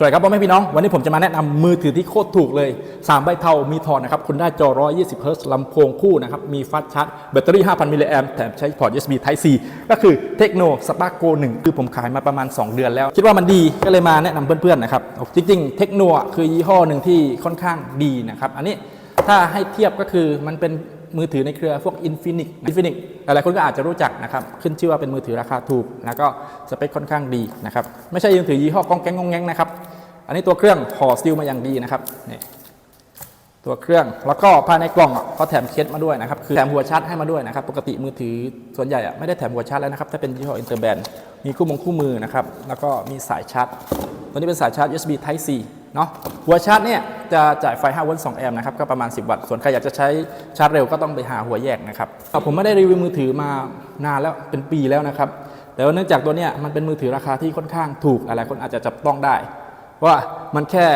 สวัสดีครับพ่อแม่พี่น้อง วันนี้ผมจะมาแนะนำมือถือที่โคตรถูกเลย 3 ใบเท่ามีทอนนะครับ คุณได้จอ 120เฮิร์ตซ์ลำโพงคู่นะครับ มีฟัสชาร์จแบตเตอรี่ 5,000 มิลลิแอมแถมใช้พอร์ต USB Type C ก็คือเทคโนสปาโก1คือผมขายมาประมาณ 2 เดือนแล้ว คิดว่ามันดีก็เลยมาแนะนำเพื่อนๆนะครับ จริงๆ เทคโนคือยี่ห้อหนึ่งที่ค่อนข้างดีนะครับ อันนี้ถ้าให้เทียบก็คือมันเป็นมือถือในเครือพวก Infinix Infinix หลายๆคนก็อาจจะรู้จักนะครับ ขึ้นชื่อว่าเป็นมือถือราคาถูก แล้วก็สเปคค่อนข้างดีนะครับ ไม่ใช่มือถือยี่ห้อกองแกงงงแงงนะครับ อันนี้ตัวเครื่องห่อซีลมาอย่างดีนะครับนี่ตัวเครื่องแล้วก็ภายในกล่องเขาแถมเคสมาด้วยนะครับคือแถมหัวชาร์จให้มาด้วยนะครับ ปกติมือถือส่วนใหญ่อะไม่ได้แถมหัวชาร์จแล้วนะครับถ้าเป็นยี่ห้ออินเตอร์แบนมีคู่มงคู่มือนะครับแล้วก็มีสายชาร์จ ตัวนี้เป็นสายชาร์จ USB Type C เนาะหัวชาร์จเนี่ยจะจ่ายไฟ5โวลต์2แอมป์นะครับก็ประมาณ 10 วัตต์ส่วนใครอยากจะใช้ชาร์จเร็วก็ต้องไปหาหัวแยกนะครับผมไม่ได้รีวิวมือถือมานานแล้วเป็นปีแล้วนะครับแต่ว่าเนื่องจากตัวเนี้ยมันเป็นมือถือราคาที่ค่อนข้างถูกหลายๆคนอาจจะจับต้องได้ ว่ามันแค่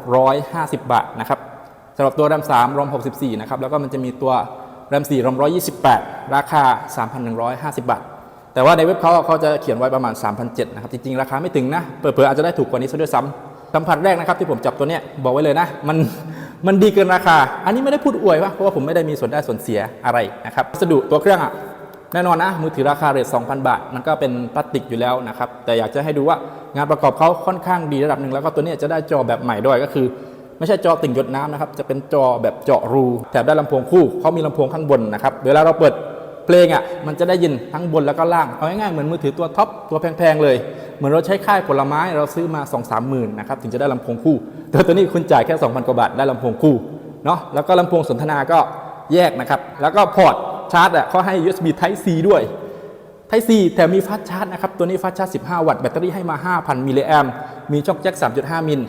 2,650 บาทนะครับสำหรับตัว RAM 3 ROM 64 นะครับ แล้วก็มันจะมีตัว RAM 4 ROM 128 ราคา 3,150 บาท แต่ว่าในเว็บเขาเขาจะเขียนไว้ประมาณ 3,700นะครับ จริง ๆ ราคาไม่ถึงนะเปิดๆอาจจะได้ถูกกว่านี้ซะด้วยซ้ำสัมผัสแรกนะครับที่ผมจับตัวเนี้ยบอกไว้เลยนะ มันมันดีเกินราคา อันนี้ไม่ได้พูดอวยว่าเพราะว่าผมไม่ได้มีส่วนได้ส่วนเสียอะไรนะครับวัสดุตัวเครื่องอะ แน่นอนนะมือถือราคาเรท2,000 บาท มันก็เป็นพลาสติกอยู่แล้วนะครับ แต่อยากจะให้ดูว่างานประกอบเขาค่อนข้างดีระดับหนึ่งแล้วก็ตัวนี้จะได้จอแบบใหม่ด้วยก็คือ ไม่ใช่จอติ่งหยดน้ำนะครับ จะเป็นจอแบบเจาะรูแถมได้ลำโพงคู่เขามีลำโพงข้างบนนะครับเวลาเราเปิดเพลงอะมันจะได้ยินทั้งบนแล้วก็ล่างเอาง่ายๆเหมือนมือถือตัวท็อปตัวแพงๆเลย เหมือนเราใช้ค่ายผลไม้เราซื้อมา 2 3 หมื่นนะครับถึงจะได้ลำโพงคู่ แต่ตัวนี้คุณจ่ายแค่ 2,000กว่าบาทได้ลำโพงคู่เนาะแล้วก็ลำโพงสนทนาก็แยกนะครับแล้วก็พอร์ต ชาร์จอะเขาให้ USB Type C ด้วยไท p ซีแต่มีฟาสชาร์จนะครับ ตัวนี้ฟาสชาร์จ 15 วัตต์ แบตเตอรี่ให้มา 5,000 มิลลิแอมมีช่องแจ็ค 3.5 มิล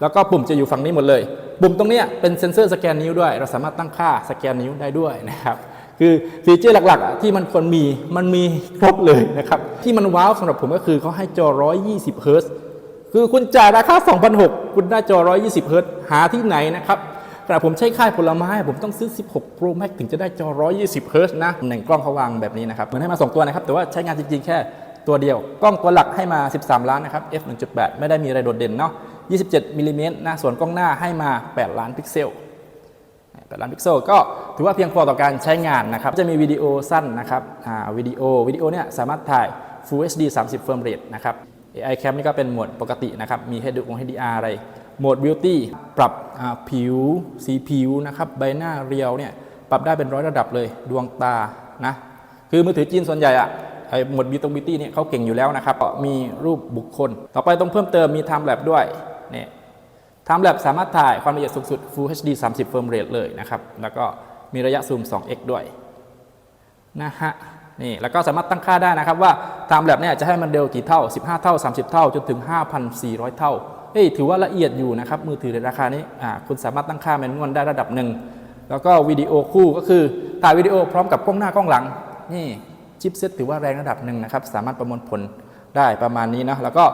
แล้วก็ปุ่มจะอยู่ฝั่งนี้หมดเลย ปุ่มตรงเนี้ยเป็นเซ็นเซอร์สแกนนิ้วด้วย เราสามารถตั้งค่าสแกนนิ้วได้ด้วยนะครับคือฟีเจอร์หลักๆ ที่มันควรมีมันมีครบเลยนะครับ ที่มันว้าวสำหรับผมก็คือเขาให้จอ 120 เฮิร์ตซ์คือคุณจ่ายราคา 2,600 คุณได้จอ 120 เฮิร์ตซ์หาที่ไหนนะครับ ขณะผมใช้ค่ายผลไม้ ผมต้องซื้อ 16 Pro Max ถึงจะได้จอ 120เฮิร์ตซ์นะหนึ่งกล้องเขาวางแบบนี้นะครับ เหมือนให้มา 2 ตัวนะครับ แต่ว่าใช้งานจริงๆ แค่ตัวเดียว กล้องตัวหลักให้มา 13 ล้านนะครับ f 1.8 ไม่ได้มีอะไรโดดเด่นเนาะ 27มิลลิเมตรนะ ส่วนกล้องหน้าให้มา 8 ล้านพิกเซล8ล้านพิกเซลก็ถือว่าเพียงพอต่อการใช้งานนะครับ จะมีวิดีโอสั้นนะครับอ่าวิดีโอวิดีโอเนี่ยสามารถถ่าย Full HD 30เฟรมเรทนะครับ AI Cam นี่ก็เป็นโหมดปกตินะครับ มีให้ดูของ HDR อะไร โหมด Beauty ปรับผิว สีผิวนะครับใบหน้าเรียวเนี่ยปรับได้เป็นร้อยระดับเลยดวงตานะคือมือถือจีนส่วนใหญ่อะไอ้โหมด Beauty Beauty เนี่ยเขาเก่งอยู่แล้วนะครับมีรูปบุคคล ต่อไปต้องเพิ่มเติมมี Time Lapse ด้วยเนี่ย Time Lapse สามารถถ่ายความละเอียดสูงสุด Full HD 30เฟรมเรทเลยนะครับ แล้วก็มีระยะซูม 2x ด้วยนะฮะนี่แล้วก็สามารถตั้งค่าได้นะครับว่า Time Lapse เนี่ยจะให้มันเร็วกี่เท่า 15 เท่า 30 เท่าจนถึง 5,400 เท่า เฮ้ยถือว่าละเอียดอยู่นะครับ มือถือในราคานี้อ่าคุณสามารถตั้งค่าแมนนวลได้ระดับหนึ่ง แล้วก็วิดีโอคู่ก็คือถ่ายวิดีโอพร้อมกับกล้องหน้ากล้องหลัง นี่ชิปเซ็ตถือว่าแรงระดับหนึ่งนะครับ สามารถประมวลผลได้ประมาณนี้นะแล้วก็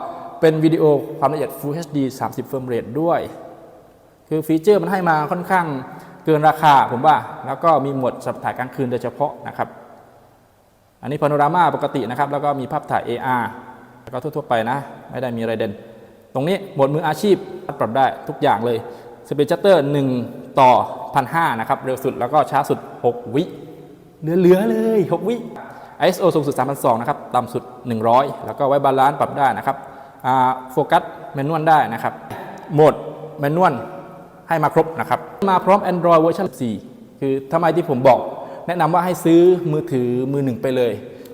เป็นวิดีโอความละเอียด Full HD 30 เฟรมเรทด้วย คือฟีเจอร์มันให้มาค่อนข้างเกินราคาผมว่า แล้วก็มีโหมดสำหรับถ่ายกลางคืนโดยเฉพาะนะครับ อันนี้พาโนรามาปกตินะครับ แล้วก็มีภาพถ่าย AR แล้วก็ทั่วๆไปนะ ไม่ได้มีอะไรเด่น ตรงนี้โหมดมืออาชีพปรับได้ทุกอย่างเลยสเปซชัตเตอร์1ต่อ1,500นะครับ เร็วสุดแล้วก็ช้าสุด 6 วิเหลือๆเลย 6 วิ ISO สูงสุด 3,200 นะครับ ต่ำสุด 100 แล้วก็ไว้บาลานซ์ปรับได้นะครับโฟกัสแมนนวลได้นะครับโหมดแมนนวลให้มาครบนะครับ มาพร้อม Android เวอร์ชัน4คือทำไมที่ผมบอก แนะนำว่าให้ซื้อมือถือมือหนึ่งไปเลย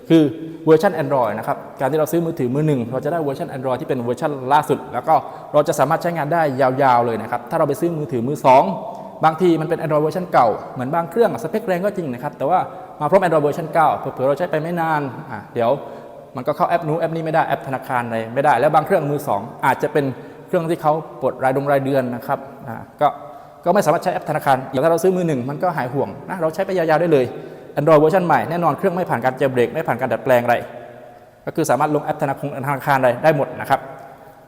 คือ เวอร์ชัน Android นะครับ การที่เราซื้อมือถือมือหนึ่งเราจะได้เวอร์ชัน Android ที่เป็นเวอร์ชันล่าสุด แล้วก็เราจะสามารถใช้งานได้ยาวๆเลยนะครับ ถ้าเราไปซื้อมือถือมือ 2 บางทีมันเป็น Android เวอร์ชันเก่า เหมือนบางเครื่องสเปคแรงก็จริงนะครับ แต่ว่ามาพร้อม Android เวอร์ชันเก่าเผื่อเราใช้ไปไม่นานอะเดี๋ยวมันก็เข้าแอปนู้นแอปนี้ไม่ได้แอปธนาคารอะไรไม่ได้ แล้วบางเครื่องมือ 2 อาจจะเป็นเครื่องที่เขาปลดรายดงรายเดือนนะครับอ่าก็ก็ไม่สามารถใช้แอปธนาคารอย่างถ้าเราซื้อมือหนึ่งมันก็หายห่วงนะเราใช้ไปยาวๆได้เลย Android เวอร์ชันใหม่แน่นอนเครื่องไม่ผ่านการเจเบรกไม่ผ่านการดัดแปลงอะไร ก็คือสามารถลงแอปธนาคารธนาคารอะไรได้หมดนะครับ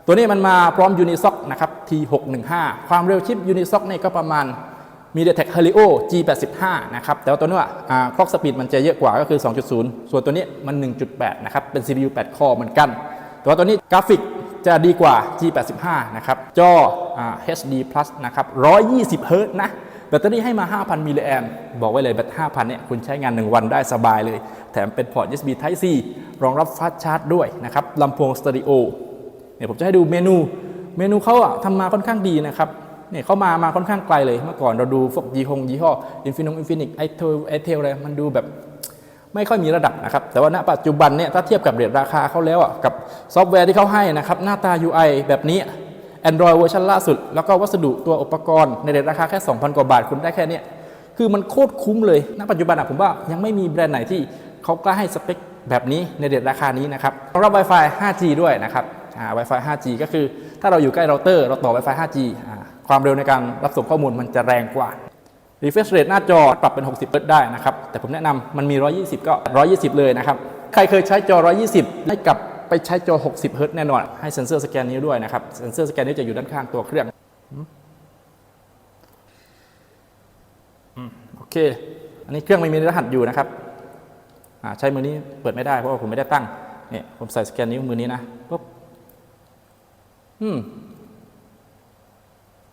ตัวนี้มันมาพร้อม Unisoc นะครับ T615 ความเร็วชิป Unisoc นี่ก็ประมาณ MediaTek Helio G85 นะครับแต่ว่าตัวนี้อ่าคล็อกสปีดมันจะเยอะกว่าก็คือ 2.0 ส่วนตัวนี้มัน 1.8 นะครับ เป็น CPU 8 คอเหมือนกัน แต่ว่าตัวนี้กราฟิกจะดีกว่า G85 นะครับ จออ HD Plus นะครับ 120 Hz นะ แบตเตอรี่ให้มา 5,000 มิลลิแอมบอกไว้เลยแบต 5,000 เนี่ยคุณใช้งาน 1 วันได้สบายเลย แถมเป็นพอร์ต USB Type C รองรับฟาสต์ชาร์จด้วยนะครับลำโพงสเตอริโอเนี่ยผมจะให้ดูเมนู เมนูเขาอะทำมาค่อนข้างดีนะครับเนี่ยเขามามาค่อนข้างไกลเลยเมื่อก่อนเราดูพวกยี่ห้อยี่ห้ออินฟินงอินฟินิกไอเทลไอเทลอะไรมันดูแบบไม่ค่อยมีระดับนะครับ แต่ว่าณปัจจุบันเนี่ยถ้าเทียบกับเรทราคาเขาแล้วอะกับซอฟต์แวร์ที่เขาให้นะครับ หน้าตา UI แบบนี้ Android เวอร์ชันล่าสุด แล้วก็วัสดุตัวอุปกรณ์ในเรทราคาแค่ 2,000 กว่าบาทคุณได้แค่เนี้ยคือมันโคตรคุ้มเลย ณ ปัจจุบันอะผมว่ายังไม่มีแบรนด์ไหนที่เขากล้าให้สเปคแบบนี้ในเรทราคานี้นะครับรองรับ Wi-Fi 5G ด้วยนะครับอ่า Wi-Fi 5G ก็คือถ้าเราอยู่ใกล้เราเตอร์เราต่อ Wi-Fi 5G อ่าความเร็วในการรับส่งข้อมูลมันจะแรงกว่า refresh rate หน้าจอปรับเป็น 60เฮิรตได้นะครับ แต่ผมแนะนำมันมี 120 ก็ 120 เลยนะครับ ใครเคยใช้จอ 120 ให้กับ ไปใช้จอ 60 เฮิรตซ์แน่นอน ให้เซ็นเซอร์สแกนนิ้วด้วยนะครับ เซ็นเซอร์สแกนนิ้วจะอยู่ด้านข้างตัวเครื่องโอเค อันนี้เครื่องไม่มีรหัสอยู่นะครับใช้มือนี้เปิดไม่ได้เพราะว่าผมไม่ได้ตั้งเนี่ยผมใส่สแกนนิ้วมือนี้นะปุ๊บอืม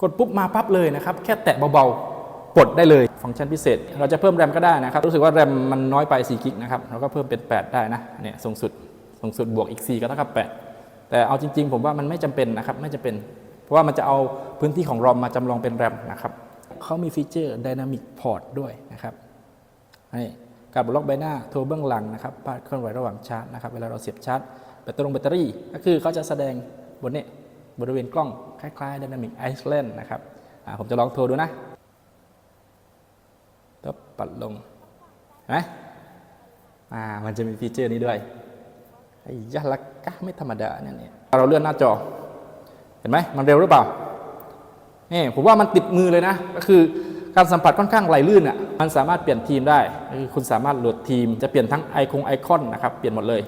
กดปุ๊บมาปั๊บเลยนะครับ แค่แตะเบาๆปลดได้เลยฟังก์ชันพิเศษ เราจะเพิ่มแรมก็ได้นะครับ รู้สึกว่าแรมมันน้อยไป4กิกนะครับเราก็เพิ่มเป็น 8 ได้นะเนี่ยสูงสุด สูงสุดบวกอีก 4 ก็เท่ากับ 8 แต่เอาจริง ๆ ผมว่ามันไม่จำเป็นนะครับไม่จำเป็น เพราะว่ามันจะเอาพื้นที่ของรอมมาจำลองเป็นแรมนะครับเขามีฟีเจอร์ Dynamic Port ด้วยนะครับนี่การบล็อกใบหน้าโทรเบื้องหลังนะครับพาดเคลื่อนไหวระหว่างชาร์จนะครับเวลาเราเสียบชาร์จแบตเตอรี่แบตเตอรี่ ก็คือเขาจะแสดงบนนี้บริเวณกล้องคล้ายๆ Dynamic Island นะครับผมจะลองโทรดูนะปั๊บปัดลงนไหมอ่ามันจะมีฟีเจอร์นี้ด้วย ยะละกะไม่ธรรมดาเนี่ยเราเลื่อนหน้าจอ เห็นไหมมันเร็วหรือเปล่านี่ผมว่ามันติดมือเลยนะ ก็คือการสัมผัสค่อนข้างไหลลื่นอะมันสามารถเปลี่ยนทีมได้คือคุณสามารถโหลดทีม จะเปลี่ยนทั้งไอคงไอคอนนะครับเปลี่ยนหมดเลย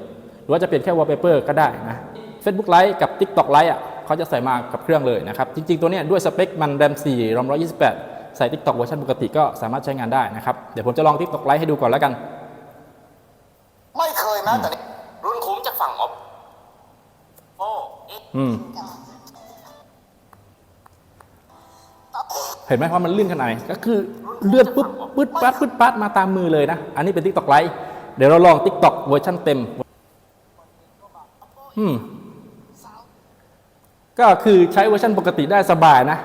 หรือว่าจะเปลี่ยนแค่วอลเปเปอร์ก็ได้นะ Facebook Lite กับ TikTok Lite อะเขาจะใส่มากับเครื่องเลยนะครับ จริง ๆ ตัวเนี้ยด้วยสเปคมันแรม4 ROM 128 ใส่ TikTok เวอร์ชันปกติก็สามารถใช้งานได้นะครับ เดี๋ยวผมจะลอง TikTok Lite ให้ดูก่อนแล้วกัน ไม่เคยแม้แต่รุ่นคุ้ม ฝั่งงบโอ้นี่อืม เห็นไหมว่ามันลื่นขนาดไหนก็คือเลื่อนปุ๊บปึ๊ดปั๊ดปึ๊ดปั๊ดมาตามมือเลยนะ อันนี้เป็น TikTok Lite เดี๋ยวเราลอง TikTok เวอร์ชันเต็ม อืม ก็คือใช้เวอร์ชันปกติได้สบายนะ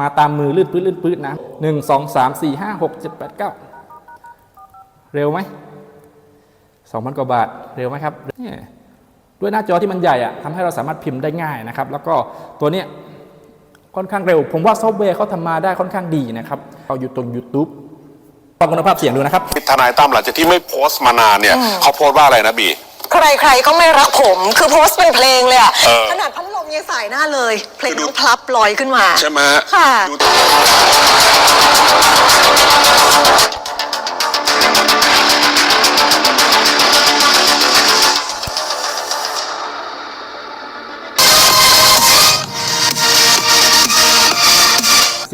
มาตามมือลื่นปื้ดลื่นปื้ดนะหนึ่งสองสามสี่ห้าหกเจ็ดแปดเก้าเร็วไหมสองพันกว่าบาท เร็วไหมครับเนี่ย ด้วยหน้าจอที่มันใหญ่อะทำให้เราสามารถพิมพ์ได้ง่ายนะครับ แล้วก็ตัวเนี้ยค่อนข้างเร็ว ผมว่าซอฟต์แวร์เขาทำมาได้ค่อนข้างดีนะครับเอาอยู่ตรง YouTube ฟังคุณภาพเสียงดูนะครับ ทนายตั้มหลังจากที่ไม่โพสต์มานานเนี่ยเขาโพสต์ว่าอะไรนะบี ใครๆ ก็ไม่รักผม คือโพสต์เป็นเพลงเลยอะเออ ขนาดพัดลมยังสายหน้าเลย เพลงต้องพลับลอยขึ้นมา ใช่ไหมค่ะ ดู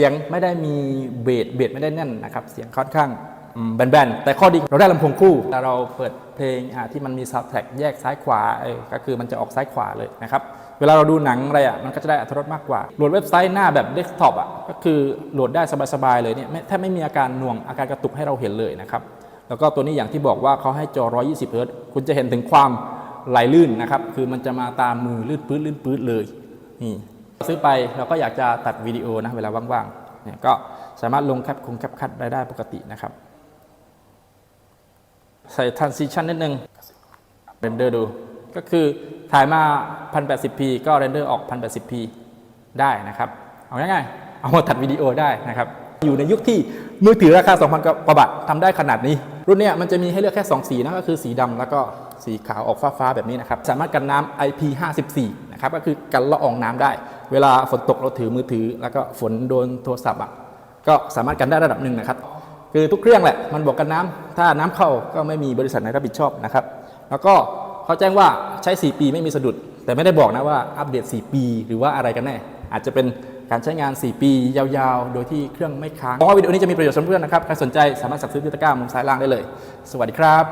ยงไม่ได้มีเบสเบสไม่ได้แน่นนะครับ เสียงค่อนข้างแบนๆ แต่ข้อดีเราได้ลำโพงคู่ แต่เราเปิดเพลงที่มันมีซับแท็กแยกซ้ายขวาก็คือมันจะออกซ้ายขวาเลยนะครับ เวลาเราดูหนังอะไรอะมันก็จะได้อรรรมากกว่า โหลดเว็บไซต์หน้าแบบเดสก์ท็อปอะก็คือโหลดได้สบายๆเลยเนี่ยแทบไม่มีอาการหน่วงอาการกระตุกให้เราเห็นเลยนะครับ แล้วก็ตัวนี้อย่างที่บอกว่าเขาให้จอ 120เฮิรตซ์คุณจะเห็นถึงความไหลลื่นนะครับ คือมันจะมาตามมือลื่นปื๊ดลื่นปื๊ดเลยนี่ ซื้อไปเราก็อยากจะตัดวิดีโอนะเวลาว่างๆเนี่ยก็สามารถลงแคปคงแคปคัดได้ได้ปกตินะครับ ใส่ transition นิดนึงเรนเดอร์ดู ก็คือถ่ายมา 1080p ก็เรนเดอร์ออก 1080p ได้นะครับ เอาง่ายๆ เอามาตัดวิดีโอได้นะครับ อยู่ในยุคที่มือถือราคา 2,000กว่าบาททำได้ขนาดนี้ รุ่นเนี้ยมันจะมีให้เลือกแค่ 2 สีนะก็คือสีดำแล้วก็สีขาวออกฟ้าๆแบบนี้นะครับ สามารถกันน้ำ IP54 นะครับก็คือกันละอองน้ำได้ เวลาฝนตกเราถือมือถือ แล้วก็ฝนโดนโทรศัพท์อะก็สามารถกันได้ระดับหนึ่งนะครับ คือทุกเครื่องแหละมันบอกกันน้ำถ้าน้ำเข้าก็ไม่มีบริษัทไหนรับผิดชอบนะครับ แล้วก็เขาแจ้งว่าใช้ 4 ปีไม่มีสะดุด แต่ไม่ได้บอกนะว่าอัปเดต 4 ปี หรือว่าอะไรกันแน่ อาจจะเป็นการใช้งาน 4 ปียาวๆ โดยที่เครื่องไม่ค้างหวังว่าวิดีโอนี้จะมีประโยชน์สำหรับเพื่อนนะครับ ใครสนใจสามารถสั่งซื้อที่ตะกร้ามุมซ้ายล่างได้เลย สวัสดีครับ